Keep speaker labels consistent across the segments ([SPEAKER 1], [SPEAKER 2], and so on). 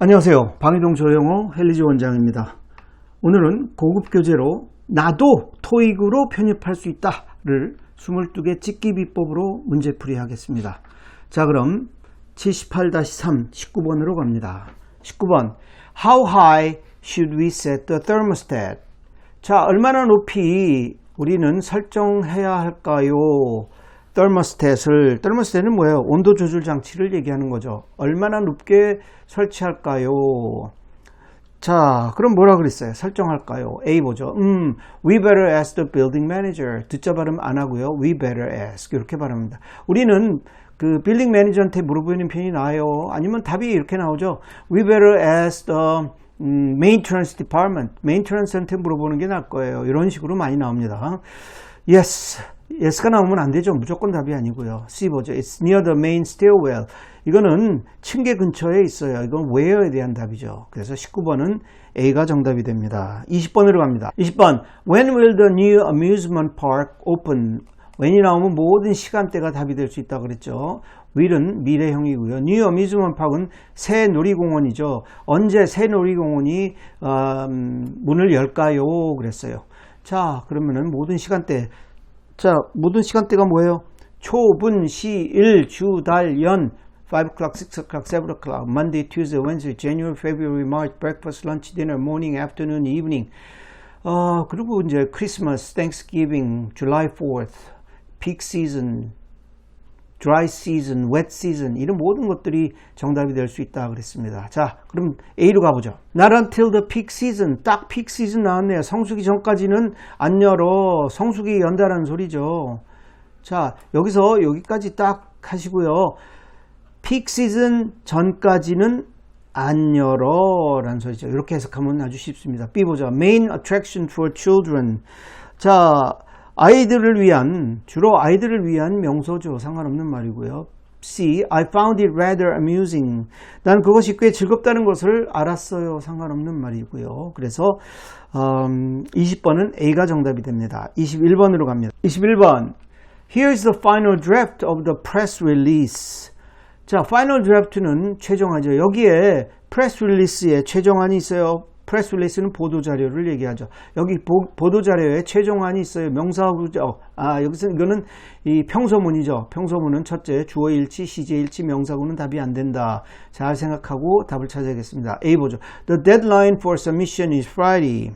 [SPEAKER 1] 안녕하세요. 방해동 조영호 헬리지 원장입니다. 오늘은 고급 교재로 나도 토익으로 편입할 수 있다 를 22개 찍기 비법으로 문제풀이 하겠습니다. 자 그럼 78-3 19번으로 갑니다. 19번 How high should we set the thermostat? 자 얼마나 높이 우리는 설정해야 할까요? Thermostat을 thermostat은 뭐예요? 온도 조절 장치를 얘기하는 거죠. 얼마나 높게 설치할까요? 자, 그럼 뭐라 그랬어요? 설정할까요? A 보죠. 음, we better ask the building manager. 듣자 발음 안 하고요. we better ask. 이렇게 발음합니다. 우리는 그 빌딩 매니저한테 물어보는 편이 나아요. 아니면 답이 이렇게 나오죠. we better ask the 음, maintenance department. maintenance한테 물어보는 게 나을 거예요. 이런 식으로 많이 나옵니다. yes. Yes가 나오면 안 되죠. 무조건 답이 아니고요. C 보죠. It's near the main stairwell. 이거는 층계 근처에 있어요. 이건 where에 대한 답이죠. 그래서 19번은 A가 정답이 됩니다. 20번으로 갑니다. 20번 When will the new amusement park open? when이 나오면 모든 시간대가 답이 될 수 있다고 그랬죠. will은 미래형이고요. new amusement park은 새 놀이공원이죠. 언제 새 놀이공원이 음, 문을 열까요? 그랬어요. 자, 그러면은 모든 시간대 자, 모든 시간대가 뭐예요? 초, 분, 시, 일, 주, 달, 연, 5 o'clock, 6 o'clock, 7 o'clock, Monday, Tuesday, Wednesday, January, February, March, breakfast, lunch, dinner, morning, afternoon, evening. 어, 그리고 이제 크리스마스, Thanksgiving, July 4th, peak season, dry season, wet season 이런 모든 것들이 정답이 될 수 있다 그랬습니다. 자, 그럼 A로 가보죠. Not until the peak season. 딱 peak season 나왔네요. 성수기 전까지는 안 열어. 성수기 연다라는 소리죠. 자, 여기서 여기까지 딱 하시고요. peak season 전까지는 안 열어 라는 소리죠. 이렇게 해석하면 아주 쉽습니다. B 보자. Main attraction for children. 자, 아이들을 위한 주로 아이들을 위한 명소죠. 상관없는 말이고요. C. I found it rather amusing. 난 그것이 꽤 즐겁다는 것을 알았어요. 상관없는 말이고요. 그래서 음, 20번은 A가 정답이 됩니다. 21번으로 갑니다. 21번. Here's the final draft of the press release. 자, final draft는 최종하죠. 여기에 press release에 최종안이 있어요. 프레스 릴리스는 보도 자료를 얘기하죠. 여기 보, 도 자료에 최종안이 있어요. 명사구죠. 아, 여기서 이거는 이 평소문이죠. 평소문은 첫째 주어 일치, 시제 일치, 명사구는 답이 안 된다. 잘 생각하고 답을 찾아야겠습니다. A 보죠. The deadline for submission is Friday.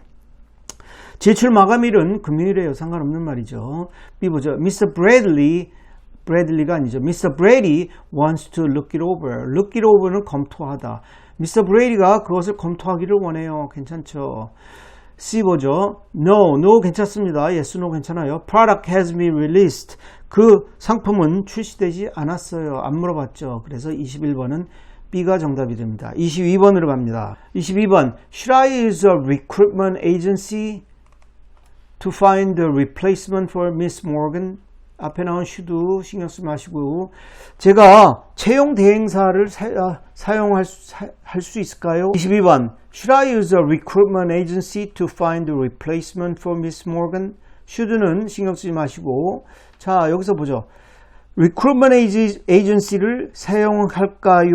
[SPEAKER 1] 제출 마감일은 금요일에요. 상관없는 말이죠. B 보죠. Mr. Bradley 브래들리가 아니죠. Mr. Brady wants to look it over. look it over는 검토하다. 미스터 브레이디가 그것을 검토하기를 원해요. 괜찮죠? C 보죠. No, no 괜찮습니다. Yes, no 괜찮아요. Product has been released. 그 상품은 출시되지 않았어요. 안 물어봤죠. 그래서 21번은 B가 정답이 됩니다. 22번으로 갑니다. 22번 Should I use a recruitment agency to find the replacement for Miss Morgan? 앞에 나온 슈도 신경 쓰지 마시고 제가 채용 대행사를 사, 용할 수, 있을까요? 22번 Should I use a recruitment agency to find a replacement for Miss Morgan? should는 신경 쓰지 마시고 자 여기서 보죠. recruitment agency를 사용할까요?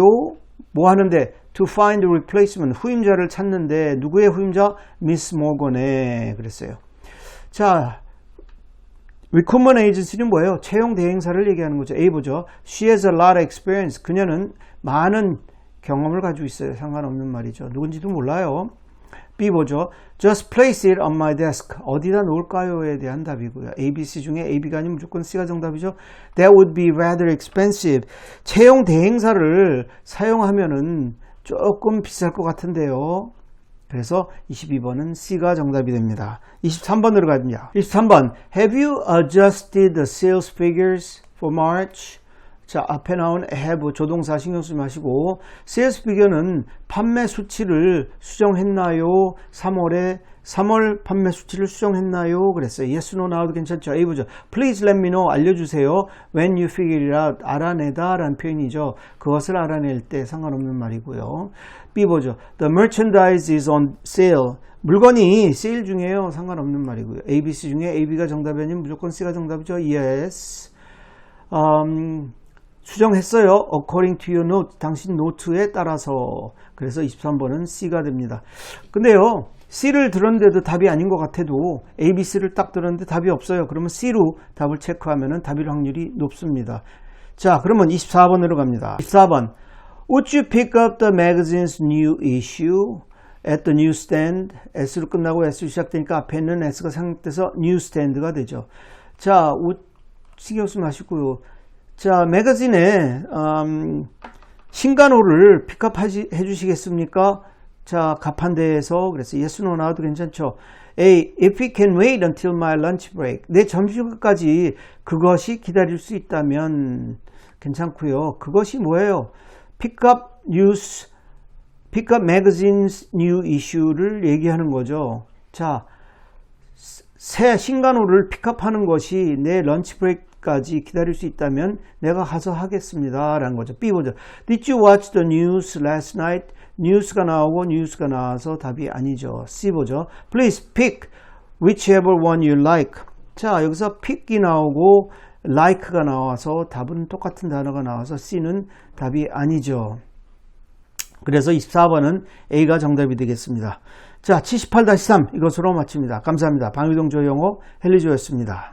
[SPEAKER 1] 뭐 하는데 to find a replacement 후임자를 찾는데 누구의 후임자? Miss Morgan의 그랬어요. 자 recruitment agency는 뭐예요? 채용 대행사를 얘기하는 거죠. A 보죠. She has a lot of experience. 그녀는 많은 경험을 가지고 있어요. 상관없는 말이죠. 누군지도 몰라요. B 보죠. Just place it on my desk. 어디다 놓을까요?에 대한 답이고요. A, B, C 중에 A, B가 아니면 무조건 C가 정답이죠. That would be rather expensive. 채용 대행사를 사용하면은 조금 비쌀 것 같은데요. 그래서 22번은 C가 정답이 됩니다. 23번으로 갑니다. 23번 Have you adjusted the sales figures for March? 자 앞에 나온 have 조동사 신경 쓰지 마시고 sales figure는 판매 수치를 수정했나요? 3월에 3월 판매 수치를 수정했나요? 그랬어요. yes, no 나와도 괜찮죠. A 보죠. Please let me know. 알려주세요. When you figure it out. 알아내다 라는 표현이죠. 그것을 알아낼 때 상관없는 말이고요. B 보죠. The merchandise is on sale. 물건이 세일 중에요. 상관없는 말이고요. A, B, C 중에 A, B가 정답이 아니면 무조건 C가 정답이죠. Yes. Um, 수정했어요. According to your note. 당신 노트에 따라서. 그래서 23번은 C가 됩니다. 근데요. C를 들었는데도 답이 아닌 것 같아도 A, B, C를 딱 들었는데 답이 없어요. 그러면 C로 답을 체크하면 답일 확률이 높습니다. 자, 그러면 24번으로 갑니다. 24번. Would you pick up the magazine's new issue at the newsstand? S로 끝나고 S로 시작되니까 앞에 있는 S가 상륙돼서 newsstand가 되죠. 자, 신경 쓰지 마시고요. 자, 매거진에 음, 신간호를 픽업 해 주시겠습니까? 자, 가판대에서 그래서 yes, no 나와도 괜찮죠. A. If we can wait until my lunch break. 내 점심시간까지 그것이 기다릴 수 있다면 괜찮고요. 그것이 뭐예요? Pick up news, pick up magazine's new issue를 얘기하는 거죠. 자, 새 신간호를 픽업하는 것이 내 런치 브레이크 까지 기다릴 수 있다면 내가 가서 하겠습니다. 라는 거죠. B 보죠. Did you watch the news last night? 뉴스가 나오고 뉴스가 나와서 답이 아니죠. C 보죠. Please pick whichever one you like. 자, 여기서 pick이 나오고 like가 나와서 답은 똑같은 단어가 나와서 C는 답이 아니죠. 그래서 24번은 A가 정답이 되겠습니다. 자, 78-3 이것으로 마칩니다. 감사합니다. 방위동 조영호 헬리조였습니다.